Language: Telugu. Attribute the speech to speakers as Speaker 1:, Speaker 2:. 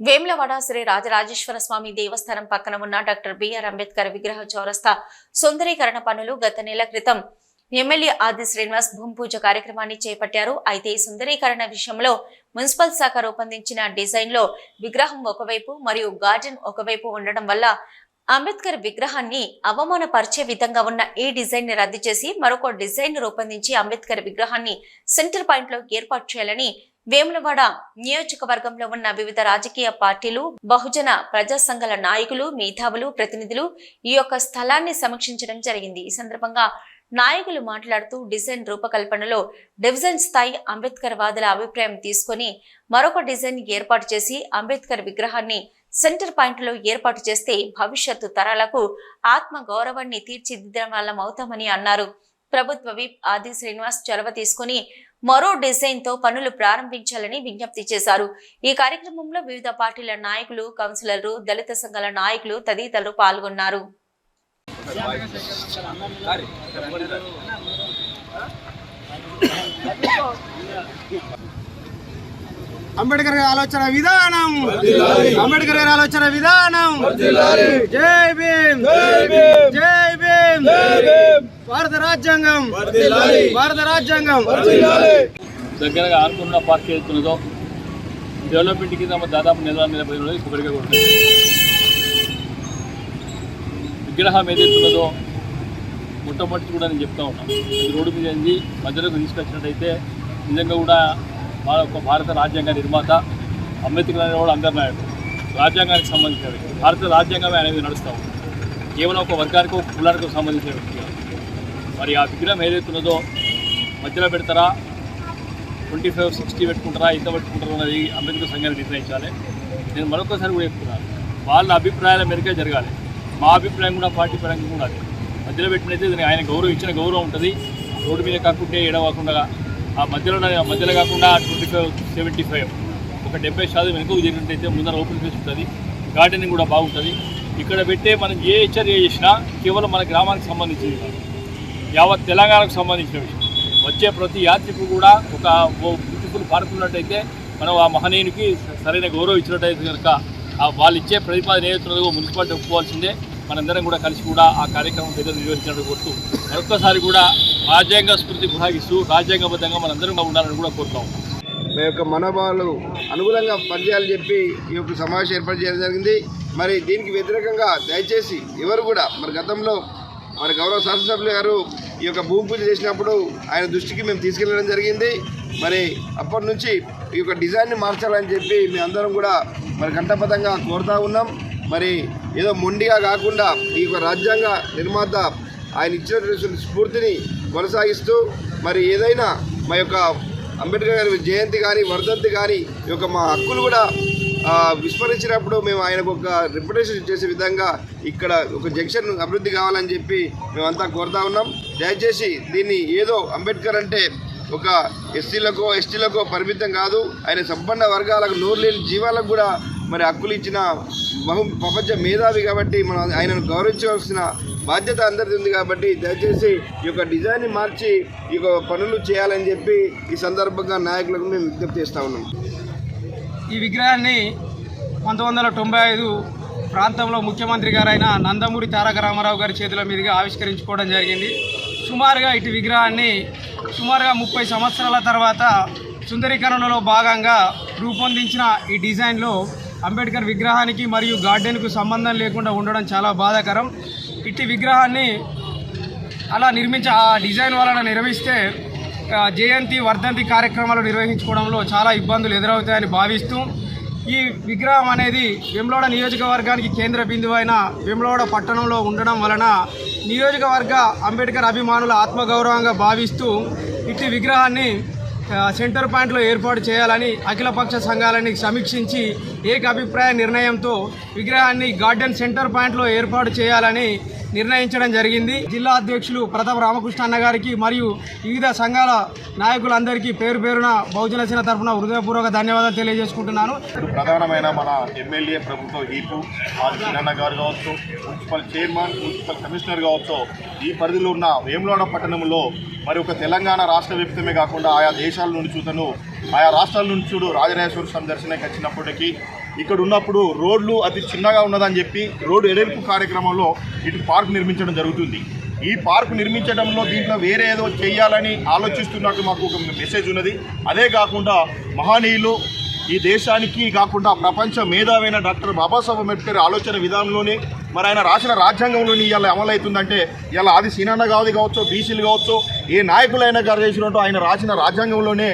Speaker 1: వేములవాడ శ్రీ రాజరాజేశ్వర స్వామి దేవస్థానం పక్కన ఉన్న డాక్టర్ బిఆర్ అంబేద్కర్ విగ్రహ చౌరస్తా సుందరీకరణ పనులు గత నెల క్రితం ఎమ్మెల్యే ఆది శ్రీనివాస్ భూమి పూజ కార్యక్రమాన్ని చేపట్టారు. అయితే ఈ సుందరీకరణ విషయంలో మున్సిపల్ శాఖ రూపొందించిన డిజైన్లో విగ్రహం ఒకవైపు మరియు గార్డెన్ ఒకవైపు ఉండడం వల్ల అంబేద్కర్ విగ్రహాన్ని అవమానపరిచే విధంగా ఉన్న ఈ డిజైన్ని రద్దు చేసి మరొక డిజైన్ రూపొందించి అంబేద్కర్ విగ్రహాన్ని సెంటర్ పాయింట్లో ఏర్పాటు చేయాలని వేములవాడ నియోజకవర్గంలో ఉన్న వివిధ రాజకీయ పార్టీలు బహుజన ప్రజా సంఘాల నాయకులు మేధావులు ప్రతినిధులు ఈ యొక్క స్థలాన్ని సమీక్షించడం జరిగింది. ఈ సందర్భంగా నాయకులు మాట్లాడుతూ డిజైన్ రూపకల్పనలో డివిజన్ స్థాయి అంబేద్కర్ వాదుల అభిప్రాయం తీసుకొని మరొక డిజైన్ ఏర్పాటు చేసి అంబేద్కర్ విగ్రహాన్ని సెంటర్ పాయింట్లో ఏర్పాటు చేస్తే భవిష్యత్తు తరాలకు ఆత్మ గౌరవాన్ని తీర్చిదిద్దడం వల్ల అవుతామని అన్నారు. ప్రభుత్వ విప్ ఆది శ్రీనివాస్ చొరవ తీసుకుని మరో డిజైన్తో పనులు ప్రారంభించాలని విజ్ఞప్తి చేశారు. ఈ కార్యక్రమంలో వివిధ పార్టీల నాయకులు కౌన్సిలర్లు దళిత సంఘాల నాయకులు తదితరులు పాల్గొన్నారు.
Speaker 2: అంబేద్కర్ గారి ఆలోచన విధానం! అంబేద్కర్ గారి ఆలోచన విధానం! జై భీమ్! జై భీమ్! భారత రాజ్యాంగం. భారత రాజ్యాంగం.
Speaker 3: దగ్గరగా ఆనుకున్న పార్క్ ఏదైతున్నదో డెవలప్మెంట్ కింద దాదాపు నెల నిలబై రోజులు కొబ్బరిగా ఉంటుంది విగ్రహం ఏదైతున్నదో మొట్టమొదటి కూడా నేను చెప్తా ఉన్నాను ఇది రోడ్డు మీద ఏంది మధ్యలోకి తీసుకొచ్చినట్టయితే నిజంగా కూడా మన ఒక భారత రాజ్యాంగ నిర్మాత అంబేద్కర్ అనేవాడు అందరి నాయకుడు. రాజ్యాంగానికి సంబంధించిన వ్యక్తి. భారత రాజ్యాంగమే అనేది నడుస్తూ కేవలం ఒక వర్గానికి ఒక కులానికి సంబంధించిన వ్యక్తి. మరి ఆ విగ్రహం ఏదైతున్నదో మధ్యలో పెడతారా? ట్వంటీ ఫైవ్ సిక్స్టీ పెట్టుకుంటారా? ఎంత పెట్టుకుంటారా అన్నది అంబేద్కర్ సంఘాన్ని నిర్ణయించాలి. నేను మరొకసారి కూడా చెప్తున్నాను. వాళ్ళ అభిప్రాయాల మేరకే జరగాలి. మా అభిప్రాయం కూడా పార్టీ పరంగా కూడా మధ్యలో పెట్టినైతే దానికి ఆయన గౌరవం ఇచ్చిన గౌరవం ఉంటుంది. రోడ్డు మీద కాకుంటే ఏడవకుండా ఆ మధ్యలో మధ్యలో కాకుండా ట్వంటీ ఫైవ్ సెవెంటీ ఫైవ్ ఒక డెబ్బై శాతం వెనుకకు జరిగినట్టయితే ముందర ఓపెన్ స్పేస్ ఉంటుంది. గార్డెనింగ్ కూడా బాగుంటుంది. ఇక్కడ పెట్టే మనం ఏ హెచ్చరిక చేసినా కేవలం మన గ్రామానికి సంబంధించింది కాదు. యావత్ తెలంగాణకు సంబంధించిన విషయం. వచ్చే ప్రతి యాత్రికు కూడా ఒక ఓ బ్యూటిఫుల్ పార్క్ ఉన్నట్టయితే మనం ఆ మహనీయునికి సరైన గౌరవం ఇచ్చినట్టయితే కనుక వాళ్ళు ఇచ్చే ప్రతిపాదన ఏదైతున్నదో మున్సిపాలిటీ ఒప్పుకోవాల్సిందే. మనందరం కూడా కలిసి కూడా ఆ కార్యక్రమం దగ్గర నిర్వహించినట్టు కోరుతూ మరొక్కసారి కూడా రాజ్యాంగ స్మృతి కొనసాగిస్తూ రాజ్యాంగబద్ధంగా మనందరం కూడా ఉండాలని కూడా కోరుతాం.
Speaker 2: మీ యొక్క మనోభావాలు అనుగుణంగా పనిచేయాలని చెప్పి ఈ యొక్క సమావేశం ఏర్పాటు చేయడం జరిగింది. మరి దీనికి వ్యతిరేకంగా దయచేసి ఎవరు కూడా మరి గతంలో మరి గౌరవ శాసనసభ్యులు గారు ఈ యొక్క భూమి పూజ చేసినప్పుడు ఆయన దృష్టికి మేము తీసుకెళ్ళడం జరిగింది. మరి అప్పటి నుంచి ఈ యొక్క డిజైన్ని మార్చాలని చెప్పి మేము అందరం కూడా మరి ఘంటబద్ధంగా కోరుతా ఉన్నాం. మరి ఏదో మొండిగా కాకుండా ఈ యొక్క రాజ్యాంగ నిర్మాత ఆయన ఇచ్చినటువంటి స్ఫూర్తిని కొనసాగిస్తూ మరి ఏదైనా మా యొక్క అంబేద్కర్ గారి జయంతి కానీ వర్ధంతి కానీ ఈ యొక్క మా హక్కులు కూడా విస్మరించినప్పుడు మేము ఆయనకు ఒక రిప్యుటేషన్ చేసే విధంగా ఇక్కడ ఒక జంక్షన్ అభివృద్ధి కావాలని చెప్పి మేమంతా కోరుతా ఉన్నాం. దయచేసి దీన్ని ఏదో అంబేద్కర్ అంటే ఒక ఎస్సీలకో ఎస్టీలకో పరిమితం కాదు. ఆయన సంపన్న వర్గాలకు నోరు లేని జీవాలకు కూడా మరి హక్కులు ఇచ్చిన బహు ప్రపంచ మేధావి కాబట్టి మనం ఆయనను గౌరవించవలసిన బాధ్యత అందరిది ఉంది కాబట్టి దయచేసి ఈ యొక్క డిజైన్ని మార్చి ఈ యొక్క పనులు చేయాలని చెప్పి ఈ సందర్భంగా నాయకులకు మేము విజ్ఞప్తి చేస్తా ఉన్నాం.
Speaker 4: ఈ విగ్రహాన్ని పంతొమ్మిది వందల తొంభై ఐదు ప్రాంతంలో ముఖ్యమంత్రి గారైన నందమూరి తారక రామారావు గారి చేతుల మీదుగా ఆవిష్కరించుకోవడం జరిగింది. సుమారుగా ఇటు విగ్రహాన్ని సుమారుగా ముప్పై సంవత్సరాల తర్వాత సుందరీకరణలో భాగంగా రూపొందించిన ఈ డిజైన్లో అంబేద్కర్ విగ్రహానికి మరియు గార్డెన్కు సంబంధం లేకుండా ఉండడం చాలా బాధాకరం. ఇట్టి విగ్రహాన్ని అలా నిర్మించ ఆ డిజైన్ వలన నిర్మిస్తే జయంతి వర్ధంతి కార్యక్రమాలు నిర్వహించుకోవడంలో చాలా ఇబ్బందులు ఎదురవుతాయని భావిస్తూ ఈ విగ్రహం అనేది వెమ్లవాడ నియోజకవర్గానికి కేంద్ర బిందువు అయిన వెమ్లవాడ పట్టణంలో ఉండడం వలన నియోజకవర్గ అంబేద్కర్ అభిమానుల ఆత్మగౌరవంగా భావిస్తూ ఇట్టి విగ్రహాన్ని సెంటర్ పాయింట్లో ఏర్పాటు చేయాలని అఖిలపక్ష సంఘాలని సమీక్షించి ఏకాభిప్రాయ నిర్ణయంతో విగ్రహాన్ని గార్డెన్ సెంటర్ పాయింట్లో ఏర్పాటు చేయాలని నిర్ణయించడం జరిగింది. జిల్లా అధ్యక్షులు ప్రతాప్ రామకృష్ణ అన్న గారికి మరియు వివిధ సంఘాల నాయకులందరికీ పేరు పేరున బహుజన సేన తరఫున హృదయపూర్వక ధన్యవాదాలు తెలియజేసుకుంటున్నాను.
Speaker 5: ప్రధానమైన మన ఎమ్మెల్యే ప్రభుత్వ ఈపు చిన్న గారు కావచ్చు మున్సిపల్ చైర్మన్ మున్సిపల్ కమిషనర్ కావచ్చు ఈ పరిధిలో ఉన్న వేములవాడ పట్టణంలో మరి ఒక తెలంగాణ రాష్ట్ర వ్యాప్తమే కాకుండా ఆయా దేశాల నుంచి చూతను. ఆయా రాష్ట్రాల నుంచి చూడు రాజరాజేశ్వర స్వామి దర్శనానికి వచ్చినప్పటికీ ఇక్కడ ఉన్నప్పుడు రోడ్లు అతి చిన్నగా ఉన్నదని చెప్పి రోడ్డు ఎడల్పు కార్యక్రమంలో ఇటు పార్క్ నిర్మించడం జరుగుతుంది. ఈ పార్క్ నిర్మించడంలో దీంట్లో వేరే ఏదో చేయాలని ఆలోచిస్తున్నట్టు మాకు ఒక మెసేజ్ ఉన్నది. అదే కాకుండా మహనీయులు ఈ దేశానికి కాకుండా ప్రపంచ మేధావైన డాక్టర్ బాబాసాహెబ్ అంబేద్కర్ ఆలోచన విధానంలోనే మరి ఆయన రాసిన రాజ్యాంగంలోని ఇవాళ అమలవుతుందంటే ఇలా ఆది సీనాన్న కావది కావచ్చు బీసీలు కావచ్చు ఏ నాయకులైనా గారు చేసినట్టు ఆయన రాసిన రాజ్యాంగంలోనే